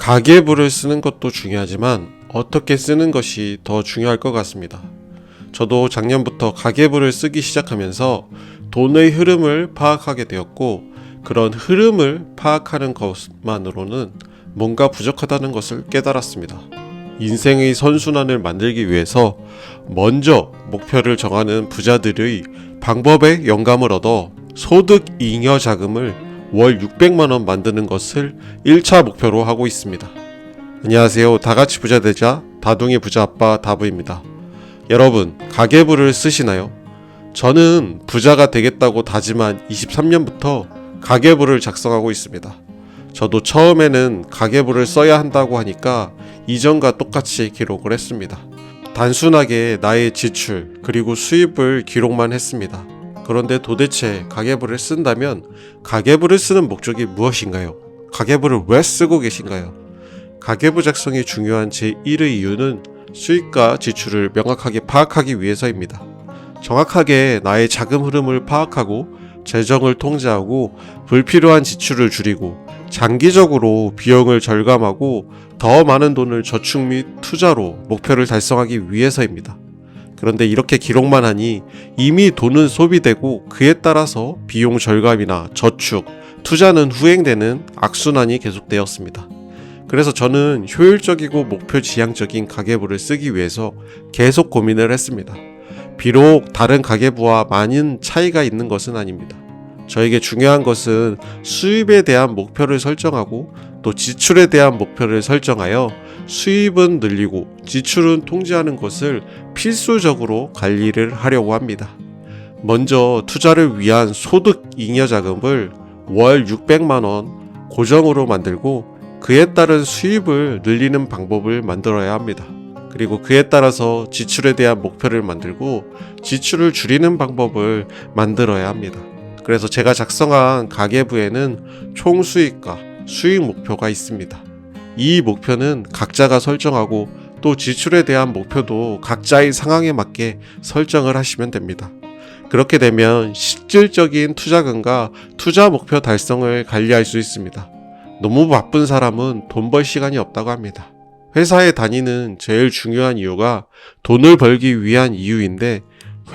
가계부를 쓰는 것도 중요하지만 어떻게 쓰는 것이 더 중요할 것 같습니다. 저도 작년부터 가계부를 쓰기 시작하면서 돈의 흐름을 파악하게 되었고 그런 흐름을 파악하는 것만으로는 뭔가 부족하다는 것을 깨달았습니다. 인생의 선순환을 만들기 위해서 먼저 목표를 정하는 부자들의 방법에 영감을 얻어 소득 잉여 자금을 월 600만 원 만드는 것을 1차 목표로 하고 있습니다. 안녕하세요. 다같이 부자 되자 다둥이 부자 아빠 다부입니다. 여러분, 가계부를 쓰시나요? 저는 부자가 되겠다고 다짐한 23년부터 가계부를 작성하고 있습니다. 저도 처음에는 가계부를 써야 한다고 하니까 이전과 똑같이 기록을 했습니다. 단순하게 나의 지출 그리고 수입을 기록만 했습니다. 그런데 도대체 가계부를 쓴다면 가계부를 쓰는 목적이 무엇인가요? 가계부를 왜 쓰고 계신가요? 가계부 작성이 중요한 제1의 이유는 수입과 지출을 명확하게 파악하기 위해서입니다. 정확하게 나의 자금 흐름을 파악하고 재정을 통제하고 불필요한 지출을 줄이고 장기적으로 비용을 절감하고 더 많은 돈을 저축 및 투자로 목표를 달성하기 위해서입니다. 그런데 이렇게 기록만 하니 이미 돈은 소비되고 그에 따라서 비용 절감이나 저축, 투자는 후행되는 악순환이 계속되었습니다. 그래서 저는 효율적이고 목표 지향적인 가계부를 쓰기 위해서 계속 고민을 했습니다. 비록 다른 가계부와 많은 차이가 있는 것은 아닙니다. 저에게 중요한 것은 수입에 대한 목표를 설정하고 또 지출에 대한 목표를 설정하여 수입은 늘리고 지출은 통제하는 것을 필수적으로 관리를 하려고 합니다. 먼저 투자를 위한 소득 잉여 자금을 월 600만 원 고정으로 만들고 그에 따른 수입을 늘리는 방법을 만들어야 합니다. 그리고 그에 따라서 지출에 대한 목표를 만들고 지출을 줄이는 방법을 만들어야 합니다. 그래서 제가 작성한 가계부에는 총 수익과 수익 목표가 있습니다. 이 목표는 각자가 설정하고 또 지출에 대한 목표도 각자의 상황에 맞게 설정을 하시면 됩니다. 그렇게 되면 실질적인 투자금과 투자 목표 달성을 관리할 수 있습니다. 너무 바쁜 사람은 돈 벌 시간이 없다고 합니다. 회사에 다니는 제일 중요한 이유가 돈을 벌기 위한 이유인데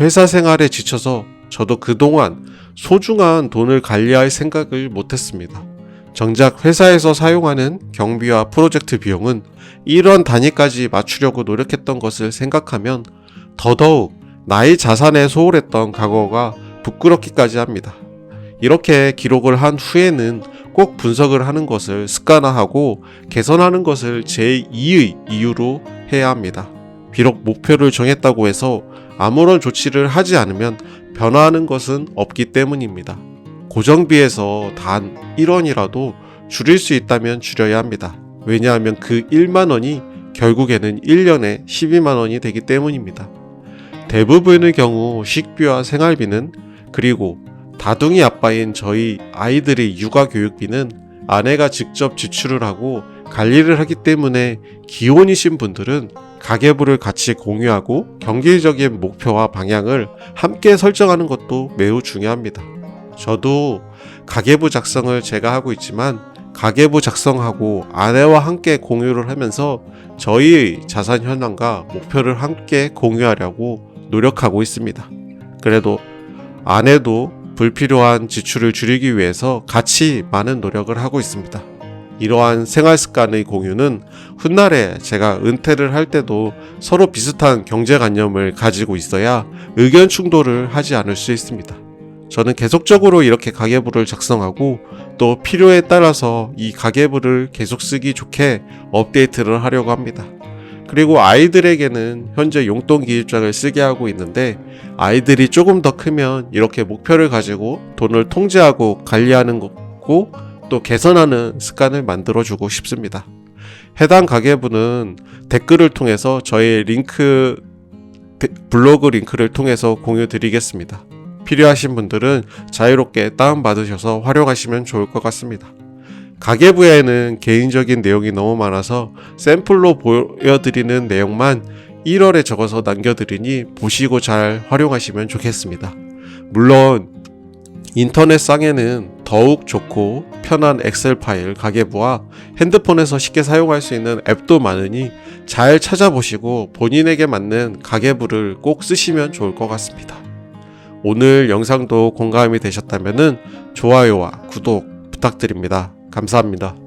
회사 생활에 지쳐서 저도 그동안 소중한 돈을 관리할 생각을 못했습니다. 정작 회사에서 사용하는 경비와 프로젝트 비용은 이런 단위까지 맞추려고 노력했던 것을 생각하면 더더욱 나의 자산에 소홀했던 과거가 부끄럽기까지 합니다. 이렇게 기록을 한 후에는 꼭 분석을 하는 것을 습관화하고 개선하는 것을 제2의 이유로 해야 합니다. 비록 목표를 정했다고 해서 아무런 조치를 하지 않으면 변화하는 것은 없기 때문입니다. 고정비에서 단 1원이라도 줄일 수 있다면 줄여야 합니다. 왜냐하면 그 1만 원이 결국에는 1년에 12만 원이 되기 때문입니다. 대부분의 경우 식비와 생활비는 그리고 다둥이 아빠인 저희 아이들의 육아 교육비는 아내가 직접 지출을 하고 관리를 하기 때문에 기혼이신 분들은 가계부를 같이 공유하고 경제적인 목표와 방향을 함께 설정하는 것도 매우 중요합니다. 저도 가계부 작성을 제가 하고 있지만 가계부 작성하고 아내와 함께 공유를 하면서 저희의 자산 현황과 목표를 함께 공유하려고 노력하고 있습니다. 그래도 아내도 불필요한 지출을 줄이기 위해서 같이 많은 노력을 하고 있습니다. 이러한 생활 습관의 공유는 훗날에 제가 은퇴를 할 때도 서로 비슷한 경제관념을 가지고 있어야 의견 충돌을 하지 않을 수 있습니다. 저는 계속적으로 이렇게 가계부를 작성하고 또 필요에 따라서 이 가계부를 계속 쓰기 좋게 업데이트를 하려고 합니다. 그리고 아이들에게는 현재 용돈 기입장을 쓰게 하고 있는데 아이들이 조금 더 크면 이렇게 목표를 가지고 돈을 통제하고 관리하는 거고 또 개선하는 습관을 만들어주고 싶습니다. 해당 가계부는 댓글을 통해서 저의 링크 블로그 링크를 통해서 공유 드리겠습니다. 필요하신 분들은 자유롭게 다운받으셔서 활용하시면 좋을 것 같습니다. 가계부에는 개인적인 내용이 너무 많아서 샘플로 보여드리는 내용만 1월에 적어서 남겨드리니 보시고 잘 활용하시면 좋겠습니다. 물론 인터넷상에는 더욱 좋고 편한 엑셀 파일 가계부와 핸드폰에서 쉽게 사용할 수 있는 앱도 많으니 잘 찾아보시고 본인에게 맞는 가계부를 꼭 쓰시면 좋을 것 같습니다. 오늘 영상도 공감이 되셨다면 좋아요와 구독 부탁드립니다. 감사합니다.